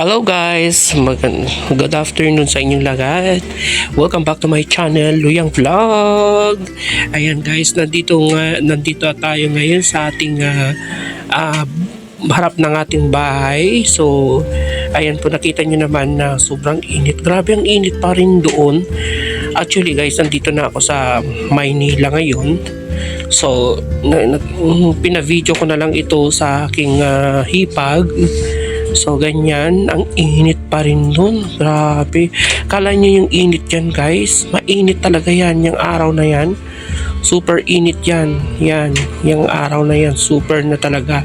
Hello guys, Mag good afternoon sa inyong lahat. Welcome back to my channel, Luyang Vlog. Ayan guys, nandito nga nandito tayo ngayon sa ating ah, ah, harap ng ating bahay. So, ayan po nakita nyo naman na sobrang init. Grabe ang init pa rin doon. Actually guys, nandito na ako sa Maynila ngayon. So, na, na, mm, pina-video ko na lang ito sa aking ah, hipag. So, ganyan. Ang init pa rin dun. Grabe. Kala nyo yung init yan, guys. Mainit talaga yan, yung araw na yan. Super init yan. Yan. Yung araw na yan. Super na talaga.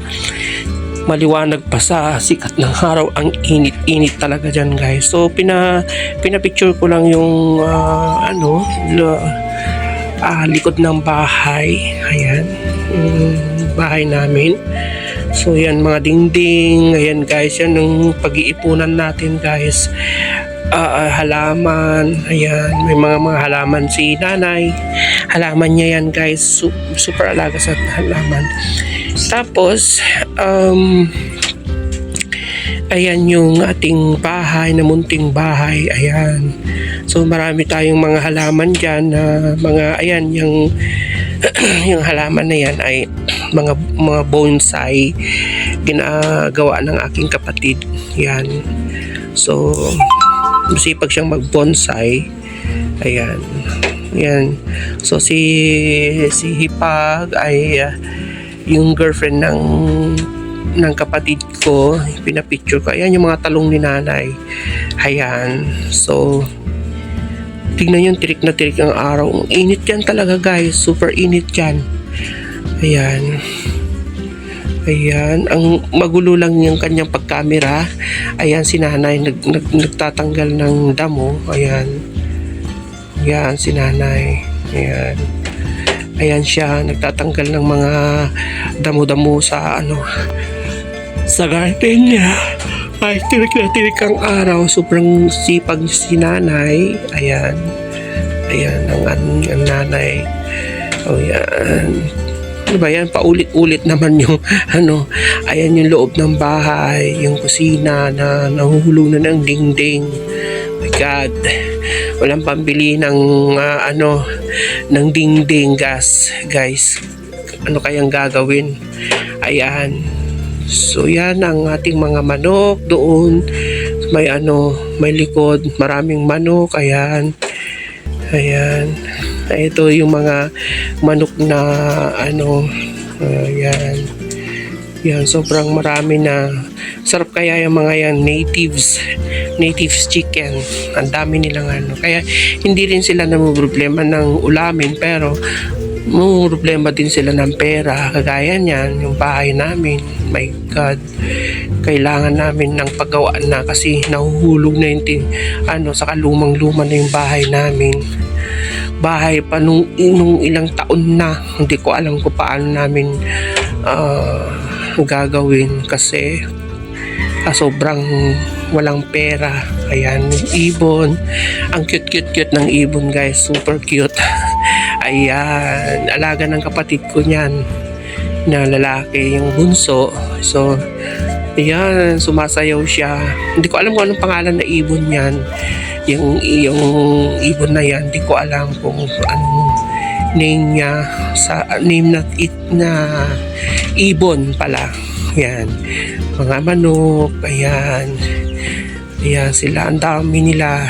Maliwanag pa sa sikat ng araw. Ang init-init talaga dyan, guys. So, pina, pina-picture ko lang yung, ah, ano, la- ah, likod ng bahay. Ayan. Yung bahay namin. So yan mga dingding, ayan guys, yan yung pag-iipunan natin guys. Ah, halaman, ayan, may mga mga halaman si nanay. Halaman niya yan guys, Su- super alaga sa halaman. Tapos, um, ayan yung ating bahay, na munting bahay, ayan. So marami tayong mga halaman dyan na mga, ayan, yung yung halaman na yan ay mga mga bonsai ginagawa ng aking kapatid. Yan. So masipag siyang mag bonsai ayan. Yan. So si si Hipag ay uh, yung girlfriend ng ng kapatid ko pinapicture ko. Ayan yung mga talong ni nanay. Ayan. So tignan yung tirik na tirik ang araw. Init yan talaga guys. Super init yan. Ayan. Ayan. Ang magulo lang yung kanyang pagkamera. Ayan si nanay nag, nag, nagtatanggal ng damo. Ayan. Ayan si nanay. Ayan. Ayan siya. Nagtatanggal ng mga damo-damo sa ano sa garden niya. Ay, tirik na tirik ang araw. Sobrang sipag si nanay. Ayan. Ayan, ang, ang, ang nanay. O yan. Ano ba yan? Paulit-ulit naman yung ano. Ayan yung loob ng bahay. Yung kusina na nahuhulog na ng dingding. My God. Walang pambili ng ah, ano ng dingding gas, guys. Ano kayang gagawin? Ayan. So yan ang ating mga manok doon. May ano, may likod, maraming manok, ayan. Ayan. Ito yung mga manok na ano, ayan. Yan, sobrang marami na. Sarap kaya yung mga yan, natives. Natives chicken. Ang dami nilang ano. Kaya hindi rin sila problema ng ulamin pero problema din sila ng pera. Kagaya niyan, yung bahay namin. My God. Kailangan namin ng paggawa na kasi nahuhulog na yung ano, sa kalumang-luma na yung bahay namin. Bahay pa nung, nung ilang taon na. Hindi ko alam kung paano namin ah, gagawin kasi ah, sobrang walang pera. Ayan, ibon. Ang cute-cute-cute ng ibon guys. Super cute. Ayan, alaga ng kapatid ko niyan na lalaki, yung bunso. So, ayan, sumasayaw siya. Hindi ko alam kung anong pangalan na ibon niyan. Yung, yung ibon na yan, hindi ko alam kung anong name niya sa name na it na ibon pala. Yan. Mga manok, ayan. Ayan sila, ang dami nila.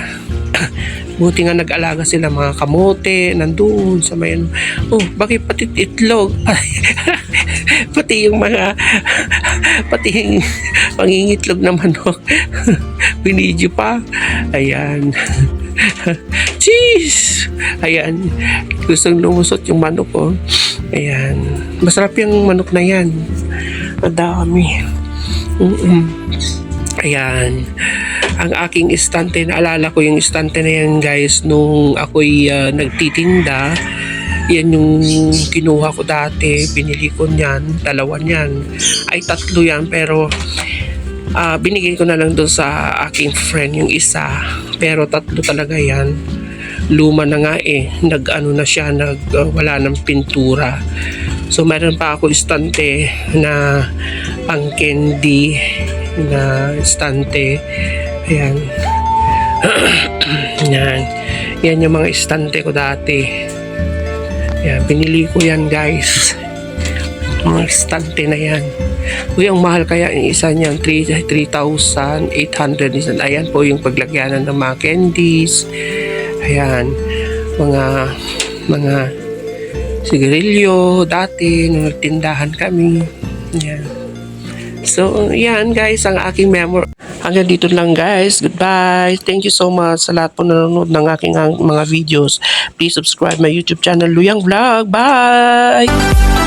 Buti nga nag-alaga sila mga kamote, nandun sa may ano. Oh, bakit pati itlog? pati yung mga, pati yung pangingitlog na manok. Binidyo pa. Ayan. Cheese! Ayan. Gustong lumusot yung manok ko. Ayan. Masarap yung manok na yan. Ang dami. Mm-mm. Ayan. Ang aking istante, naalala ko yung istante na yan guys nung ako'y ah, nagtitinda. Yan yung kinuha ko dati, binili ko niyan, dalawa niyan. Ay tatlo yan pero ah, binigay ko na lang doon sa aking friend yung isa. Pero tatlo talaga yan. Luma na nga eh. Nag-ano na siya, nag, ah, wala ng pintura. So meron pa ako istante na pang candy na estante. Ayan. yan. Yan yung mga estante ko dati. Yan, binili ko yan guys. Mga estante na yan. Uy, ang mahal kaya yung isa niyan, 3 3,800 isa. Ayan po yung paglagyanan ng mga candies. Ayan, mga mga sigarilyo dati nung nagtindahan kami. Yan. So, yan guys, ang aking memory. Hanggang dito lang guys. Goodbye. Thank you so much sa lahat po nanonood ng aking ang- mga videos. Please subscribe my YouTube channel, Luyang Vlog. Bye!